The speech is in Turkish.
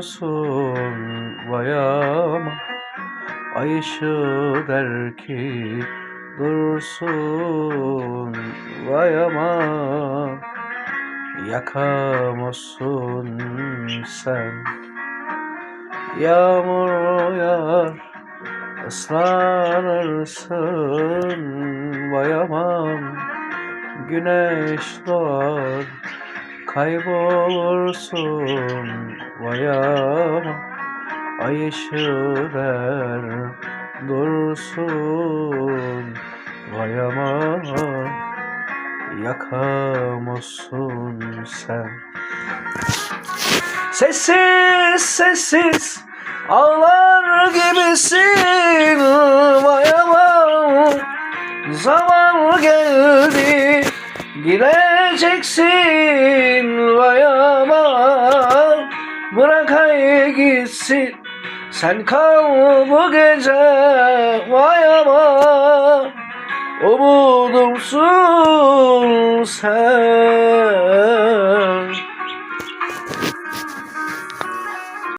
kaybolursun vay aman Ay ışığı der ki dursun vay aman Yakamazsın sen. Yağmur yağar ıslanırsın vay aman Güneş doğar kaybolursun vay aman. Ay ışığı der dursun vay aman. Yakamazsın sen. Sessiz sessiz ağlar gibisin vay aman. Zaman geldi gideceksin vay aman. Bırak ay gitsin. Sen kal bu gece vay aman. Umudumsun sen